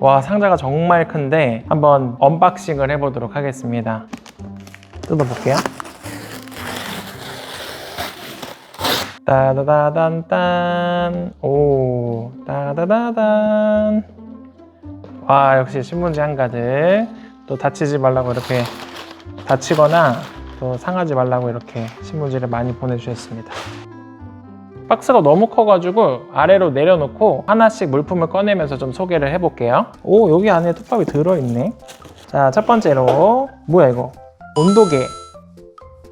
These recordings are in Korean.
와 상자가 정말 큰데 한번 언박싱을 해보도록 하겠습니다. 뜯어볼게요. 따다다단딴 오 따다다단 와 역시 신문지 한가득 또 다치지 말라고 이렇게 다치거나 또 상하지 말라고 이렇게 신문지를 많이 보내주셨습니다. 박스가 너무 커가지고 아래로 내려놓고 하나씩 물품을 꺼내면서 좀 소개를 해볼게요. 오 여기 안에 톱밥이 들어있네. 자 첫 번째로 뭐야 이거 온도계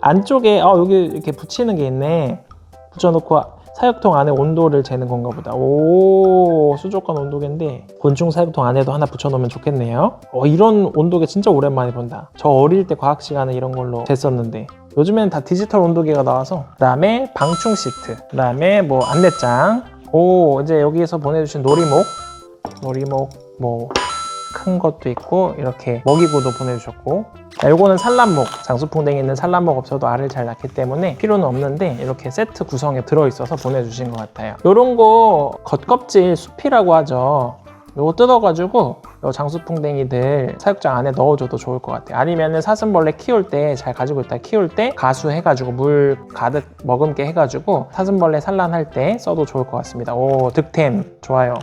안쪽에 아 여기 이렇게 붙이는 게 있네. 붙여놓고 사육통 안에 온도를 재는 건가 보다. 오 수족관 온도계인데 곤충 사육통 안에도 하나 붙여놓으면 좋겠네요. 어 이런 온도계 진짜 오랜만에 본다. 저 어릴 때 과학 시간에 이런 걸로 쟀었는데 요즘에는 다 디지털 온도계가 나와서 그다음에 방충 시트 그다음에 뭐 안내장. 오 이제 여기에서 보내주신 놀이목. 놀이목 뭐 큰 것도 있고 이렇게 먹이고도 보내주셨고. 자, 요거는 산란목. 장수풍뎅이 있는 산란목 없어도 알을 잘 낳기 때문에 필요는 없는데 이렇게 세트 구성에 들어있어서 보내주신 것 같아요. 요런 거 겉껍질 수피라고 하죠 요거 뜯어가지고 요 장수풍뎅이 들 사육장 안에 넣어줘도 좋을 것 같아요. 아니면은 사슴벌레 키울 때 잘 가지고 있다 키울 때 가수 해가지고 물 가득 머금게 해가지고 사슴벌레 산란할 때 써도 좋을 것 같습니다. 오 득템 좋아요.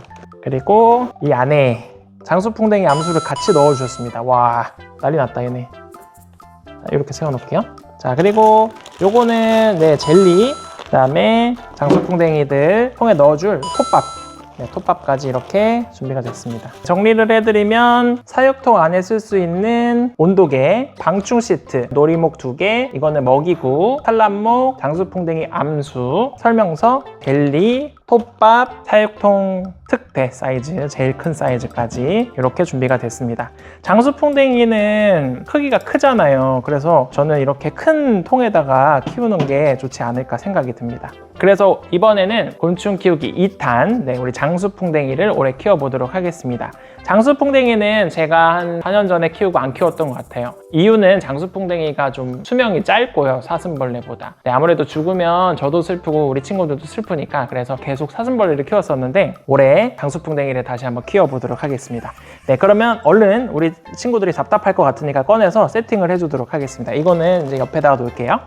그리고 이 안에 장수풍뎅이 암수를 같이 넣어주셨습니다. 와 난리 났다 얘네. 자, 이렇게 세워놓을게요. 자 그리고 요거는 네 젤리 그 다음에 장수풍뎅이들 통에 넣어줄 톱밥 네, 톱밥까지 이렇게 준비가 됐습니다. 정리를 해드리면 사육통 안에 쓸 수 있는 온도계, 방충 시트, 놀이목 두 개, 이거는 먹이구, 산란목, 장수풍뎅이 암수, 설명서, 벨리, 톱밥, 사육통 특대 사이즈, 제일 큰 사이즈까지 이렇게 준비가 됐습니다. 장수풍뎅이는 크기가 크잖아요. 그래서 저는 이렇게 큰 통에다가 키우는 게 좋지 않을까 생각이 듭니다. 그래서 이번에는 곤충 키우기 2탄, 네, 우리 장수풍뎅이를 올해 키워보도록 하겠습니다. 장수풍뎅이는 제가 한 4년 전에 키우고 안 키웠던 것 같아요. 이유는 장수풍뎅이가 좀 수명이 짧고요, 사슴벌레보다. 네, 아무래도 죽으면 저도 슬프고 우리 친구들도 슬프니까 그래서 계속 사슴벌레를 키웠었는데 올해 장수풍뎅이를 다시 한번 키워보도록 하겠습니다. 네, 그러면 얼른 우리 친구들이 답답할 것 같으니까 꺼내서 세팅을 해주도록 하겠습니다. 이거는 이제 옆에다가 놓을게요.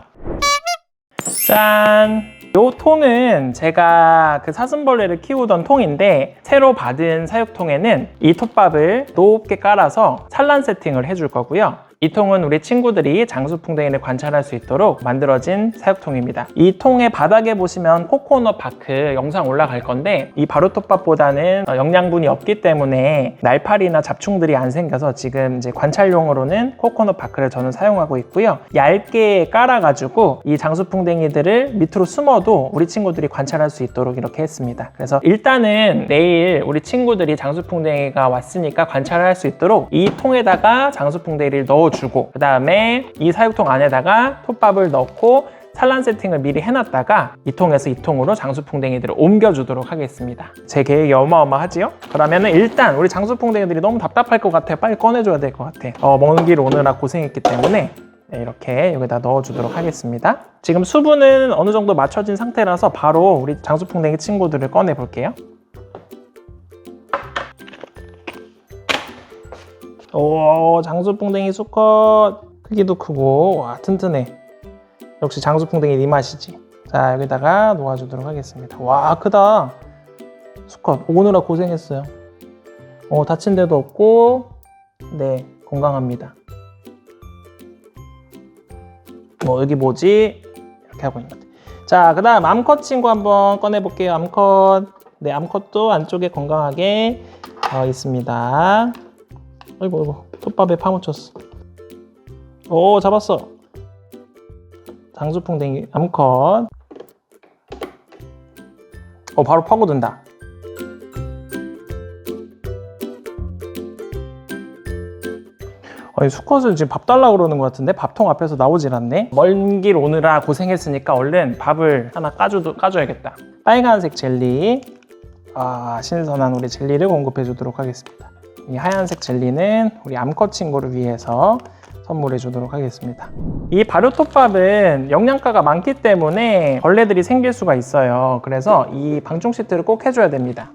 짠! 요 통은 제가 그 사슴벌레를 키우던 통인데 새로 받은 사육통에는 이 톱밥을 높게 깔아서 산란 세팅을 해줄 거고요. 이 통은 우리 친구들이 장수풍뎅이를 관찰할 수 있도록 만들어진 사육통입니다. 이 통의 바닥에 보시면 코코넛 바크 영상 올라갈 건데 이 바로톱밥보다는 어, 영양분이 없기 때문에 날파리나 잡충들이 안 생겨서 지금 이제 관찰용으로는 코코넛 바크를 저는 사용하고 있고요. 얇게 깔아가지고 이 장수풍뎅이들을 밑으로 숨어도 우리 친구들이 관찰할 수 있도록 이렇게 했습니다. 그래서 일단은 내일 우리 친구들이 장수풍뎅이가 왔으니까 관찰할 수 있도록 이 통에다가 장수풍뎅이를 넣어주고 그 다음에 이 사육통 안에다가 톱밥을 넣고 산란 세팅을 미리 해놨다가 이 통에서 이 통으로 장수풍뎅이들을 옮겨주도록 하겠습니다. 제 계획이 어마어마하지요? 그러면 은 일단 우리 장수풍뎅이들이 너무 답답할 것 같아요. 빨리 꺼내줘야 될 것 같아. 어, 먼 길 오느라 고생했기 때문에 네, 이렇게 여기다 넣어주도록 하겠습니다. 지금 수분은 어느 정도 맞춰진 상태라서 바로 우리 장수풍뎅이 친구들을 꺼내 볼게요. 오 장수풍뎅이 수컷. 크기도 크고 와 튼튼해. 역시 장수풍뎅이 네 맛이지. 자 여기다가 놓아주도록 하겠습니다. 와 크다. 수컷. 오느라 고생했어요. 어 다친 데도 없고 네 건강합니다. 뭐 여기 뭐지? 이렇게 하고 있는 것 같아요 자그 다음 암컷 친구 한번 꺼내 볼게요 암컷. 네 암컷도 안쪽에 건강하게 어, 있습니다 아이고 아이고. 톱밥에 파묻혔어. 오 잡았어. 장수풍뎅이 암컷. 어 바로 파고든다. 아니 수컷은 지금 밥 달라고 그러는 것 같은데? 밥통 앞에서 나오질 않네? 먼 길 오느라 고생했으니까 얼른 밥을 하나 까줘도, 까줘야겠다. 빨간색 젤리. 아 신선한 우리 젤리를 공급해 주도록 하겠습니다 이 하얀색 젤리는 우리 암컷 친구를 위해서 선물해 주도록 하겠습니다. 이 발효톱밥은 영양가가 많기 때문에 벌레들이 생길 수가 있어요. 그래서 이 방충 시트를 꼭 해줘야 됩니다.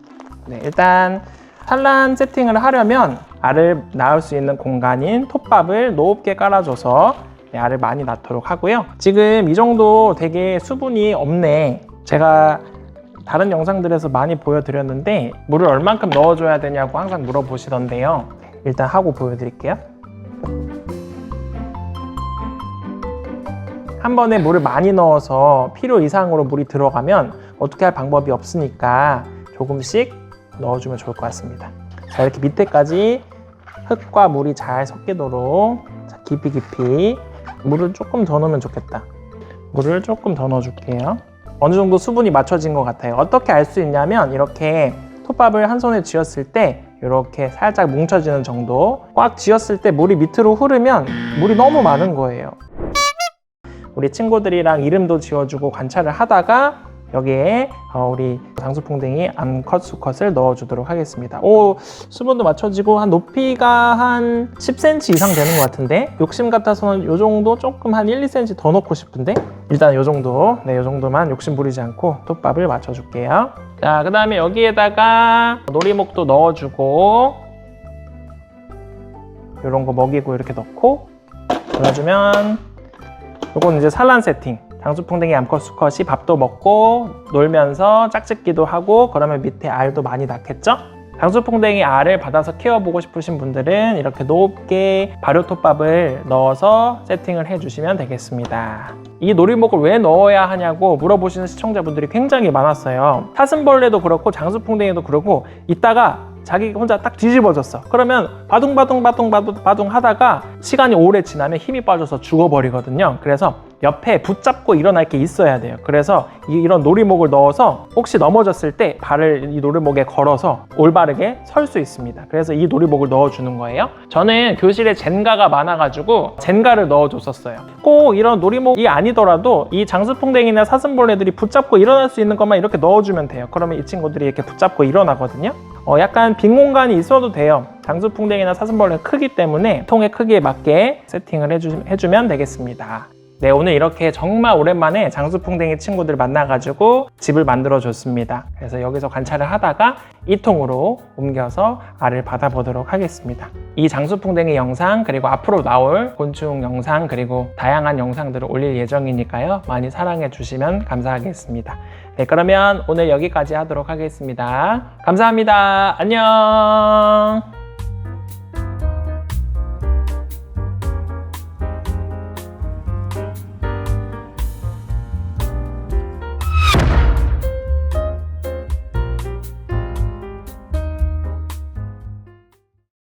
네, 일단 산란 세팅을 하려면 알을 낳을 수 있는 공간인 톱밥을 높게 깔아줘서 네, 알을 많이 낳도록 하고요. 지금 이 정도 되게 수분이 없네. 제가 다른 영상들에서 많이 보여드렸는데 물을 얼만큼 넣어줘야 되냐고 항상 물어보시던데요. 일단 하고 보여드릴게요. 한 번에 물을 많이 넣어서 필요 이상으로 물이 들어가면 어떻게 할 방법이 없으니까 조금씩 넣어주면 좋을 것 같습니다. 자, 이렇게 밑에까지 흙과 물이 잘 섞이도록 자, 깊이 깊이 물을 조금 더 넣으면 좋겠다. 물을 조금 더 넣어줄게요. 어느 정도 수분이 맞춰진 것 같아요. 어떻게 알 수 있냐면 이렇게 톱밥을 한 손에 쥐었을 때 이렇게 살짝 뭉쳐지는 정도 꽉 쥐었을 때 물이 밑으로 흐르면 물이 너무 많은 거예요. 우리 친구들이랑 이름도 지어주고 관찰을 하다가 여기에 어, 우리 장수풍뎅이 암컷 수컷을 넣어주도록 하겠습니다. 오 수분도 맞춰지고 한 높이가 한 10cm 이상 되는 것 같은데 욕심 같아서는 이 정도 조금 한 1, 2cm 더 넣고 싶은데 일단 이 정도 네, 이 정도만 욕심 부리지 않고 톱밥을 맞춰줄게요. 자, 그 다음에 여기에다가 놀이목도 넣어주고 이런 거 먹이고 이렇게 넣고 넣어주면 요건 이제 산란 세팅. 장수풍뎅이 암컷 수컷이 밥도 먹고 놀면서 짝짓기도 하고 그러면 밑에 알도 많이 낳겠죠? 장수풍뎅이 알을 받아서 키워보고 싶으신 분들은 이렇게 높게 발효톱밥을 넣어서 세팅을 해주시면 되겠습니다. 이 놀이목을 왜 넣어야 하냐고 물어보시는 시청자분들이 굉장히 많았어요. 사슴벌레도 그렇고 장수풍뎅이도 그렇고 이따가 자기 혼자 딱 뒤집어졌어. 그러면 바둥바둥 바둥 바둥 바둥 하다가 시간이 오래 지나면 힘이 빠져서 죽어버리거든요. 그래서 옆에 붙잡고 일어날 게 있어야 돼요. 그래서 이- 이런 놀이목을 넣어서 혹시 넘어졌을 때 발을 이 놀이목에 걸어서 올바르게 설 수 있습니다. 그래서 이 놀이목을 넣어주는 거예요. 저는 교실에 젠가가 많아가지고 젠가를 넣어줬었어요. 꼭 이런 놀이목이 아니더라도 이 장수풍뎅이나 사슴벌레들이 붙잡고 일어날 수 있는 것만 이렇게 넣어주면 돼요. 그러면 이 친구들이 이렇게 붙잡고 일어나거든요. 어, 약간 빈 공간이 있어도 돼요. 장수풍뎅이나 사슴벌레가 크기 때문에 통의 크기에 맞게 세팅을 해주, 해주면 되겠습니다. 네, 오늘 이렇게 정말 오랜만에 장수풍뎅이 친구들 만나가지고 집을 만들어 줬습니다. 그래서 여기서 관찰을 하다가 이 통으로 옮겨서 알을 받아보도록 하겠습니다. 이 장수풍뎅이 영상, 그리고 앞으로 나올 곤충 영상, 그리고 다양한 영상들을 올릴 예정이니까요. 많이 사랑해 주시면 감사하겠습니다. 네, 그러면 오늘 여기까지 하도록 하겠습니다. 감사합니다. 안녕!